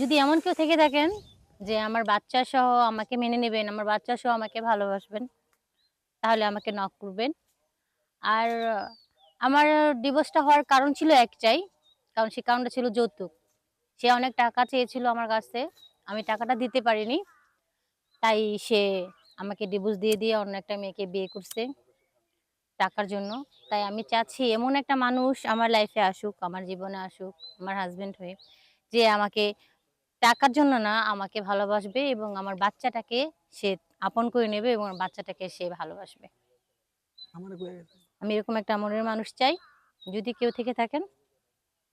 যদি এমন কেউ থেকে থাকেন যে আমার বাচ্চা সহ আমাকে মেনে নেবেন, আমার বাচ্চা সহ আমাকে ভালোবাসবেন, তাহলে আমাকে নক করবেন। আর আমার ডিভোর্সটা হওয়ার কারণ ছিল একটাই। কারণ সে কারণটা ছিল যৌতুক। সে অনেক টাকা চেয়েছিল আমার কাছে। আমি টাকাটা দিতে পারিনি। তাই সে আমাকে ডিভোর্স দিয়ে, দিয়ে অন্য একটা মেয়েকে বিয়ে করছে টাকার জন্য। তাই আমি চাচ্ছি এমন একটা মানুষ আমার লাইফে আসুক, আমার জীবনে আসুক, আমার হাজব্যান্ড হয়ে, যে আমাকে টাকার জন্য না আমাকে ভালোবাসবে এবং আমার বাচ্চাটাকে সে আপন করে নেবে এবং বাচ্চাটাকে সে ভালোবাসবে। আমি এরকম একটা মনের মানুষ চাই। যদি কেউ থেকে থাকেন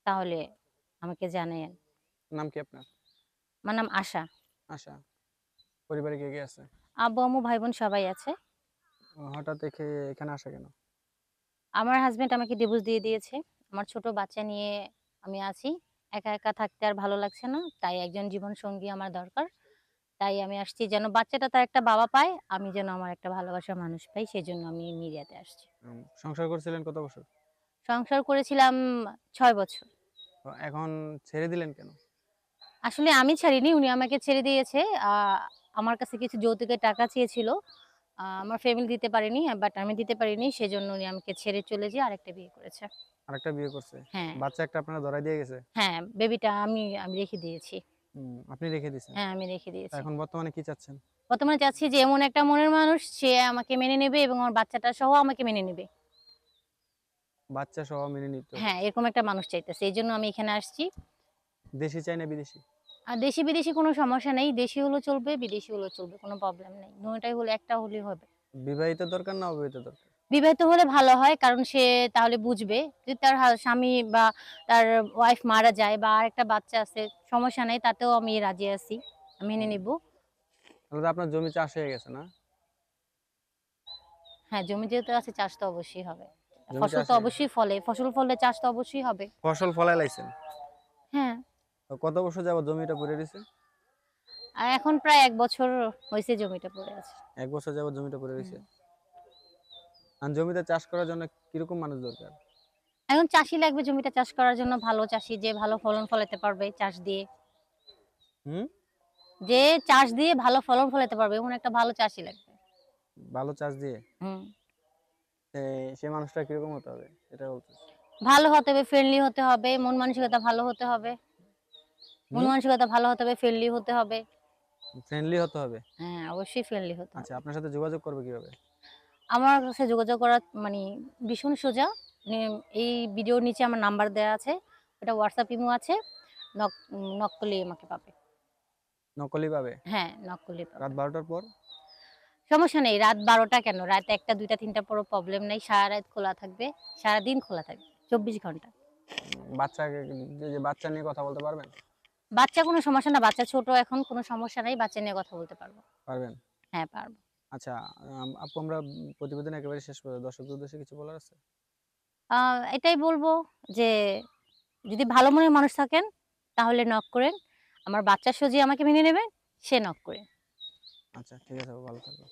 তাহলে আমাকে জানেন নাম কি আপনার? আমার নাম আশা। আশা। পরিবারে কে, কে আছে? আব্বু, আম্মু, ভাই-বোন সবাই আছে। হঠাৎ দেখে এখানে আসা কেন? আমার হাজবেন্ড আমাকে ডিভোর্স দিয়ে দিয়েছে। আমার ছোট বাচ্চা নিয়ে আমি আছি। একা, একা থাকতে আর ভালো লাগছে না। তাই একজন জীবনসঙ্গী আমার দরকার। তাই আমি আসছি যেন বাচ্চাটা তার একটা বাবা পায়, আমি যেন আমার একটা ভালোবাসার মানুষ পাই সেজন্য আমি মিডিয়াতে আসছি। সংসার করছিলেন কত বছর? সংসার করেছিলাম ছয় বছর। এখন ছেড়ে দিলেন কেন? আসলে আমি ছাড়িনি, উনি আমাকে ছেড়ে দিয়েছে। আমার কাছে কিছু যৌতুকের টাকা চেয়েছিল। আমার ফ্যামিলি দিতে পারেনি, বাট আমি দিতে পারিনি। সেজন্য উনি আমাকে ছেড়ে চলে যেয়ে আরেকটা বিয়ে করেছে। আরেকটা বিয়ে করছে? হ্যাঁ। বাচ্চা একটা আপনারা ধরায় দিয়ে গেছে? হ্যাঁ, বেবিটা আমি আমি রেখে দিয়েছি। আপনি রেখে দিছেন? হ্যাঁ, আমি রেখে দিয়েছি। এখন বর্তমানে কি চাচ্ছেন? বর্তমানে চাচ্ছি যে এমন একটা মনের মানুষ সে আমাকে মেনে নেবে এবং আমার বাচ্চাটা সহ আমাকে মেনে নেবে। বাচ্চা সহ মেনে নিতে হ্যাঁ, এরকম একটা মানুষ চাইতেছি। এজন্য আমি এখানে আসছি। দেশি চাই না বিদেশি? আর দেশি বিদেশি কোনো সমস্যা নেই। দেশি হলেও চলবে, বিদেশি হলেও চলবে। কোনো প্রবলেম নেই। দোনোটাই হলে একটা হলেই হবে। বিবাহিত দরকার না অবিবাহিত দরকার? বিবাহিত হলে ভালো হয় কারণ সে তাহলে বুঝবে যদি তার স্বামী বা তার ওয়াইফ মারা যায় বা আরেকটা বাচ্চা আছে সমস্যা নাই তাতেও আমি রাজি আছি। মেনে। নিব। তাহলে আপনার জমি চাষ হয়ে গেছে না? হ্যাঁ, জমি যেহেতু আছে চাষ তো অবশ্যই হবে। ফসল তো অবশ্যই ফলে। ফসল ফললে চাষ তো অবশ্যই হবে। ফসল ফলায় লাইছেন? হ্যাঁ। কত বছর যাবত জমিটা পড়ে? আর এখন প্রায় এক বছর হয়েছে জমিটা পড়ে আছে। এক বছর যাবত জমিটা পড়ে রইছে? জমিতে চাষ করার জন্য কীরকম মানুষ দরকার? এখন চাষী লাগবে জমিটা চাষ করার জন্য ভালো চাষী যে ভালো ফলন ফলাতে পারবে চাষ দিয়ে। হুম? যে চাষ দিয়ে ভালো ফলন ফলাতে পারবে এমন একটা ভালো চাষী লাগবে। ভালো চাষ দিয়ে? হুম। সে মানুষটা কীরকম হতে হবে? সেটা বলতেছি। ভালো হতে হবে, ফ্রেন্ডলি হতে হবে, মন মানসিকতা ভালো হতে হবে। মন মানসিকতা ভালো হতে হবে, ফ্রেন্ডলি হতে হবে। ফ্রেন্ডলি হতে হবে? হ্যাঁ, অবশ্যই ফ্রেন্ডলি হতে হবে। আচ্ছা, আপনার সাথে যোগাযোগ করবে কীভাবে? আমার কাছে যোগাযোগ করা মানে ভীষণ সোজা। নে এই ভিডিওর নিচে আমার নাম্বার দেওয়া আছে। ওটা হোয়াটসঅ্যাপ ইমো আছে। নক নক করলেই আমাকে পাবে। নকলি পাবে? হ্যাঁ, নকলি পাবে। রাত ১২ টার পর? সমস্যা নেই। রাত বারোটা কেন? রাত ১ টা, ২ টা, ৩ টার পরও প্রবলেম নাই। সারারাত খোলা থাকবে। সারাদিন খোলা থাকবে। ২৪ ঘণ্টা। বাচ্চাকে যে বাচ্চা নিয়ে কথা বলতে পারবেন? বাচ্চা কোনো সমস্যা না। বাচ্চা ছোট এখন কোনো সমস্যা নাই। বাচ্চা নিয়ে কথা বলতে পারব পারবেন? হ্যাঁ, পারব। আচ্ছা, আপু আমরা প্রতিবেদন একেবারে শেষ করে দর্শকদের উদ্দেশ্যে কিছু বলার আছে? এটাই বলব যে যদি ভালো মনের মানুষ থাকেন তাহলে নক করেন। আমার বাচ্চা সজি আমাকে মেনে নেবে সে নক করে আচ্ছা, ঠিক আছে ভালো থাকবেন।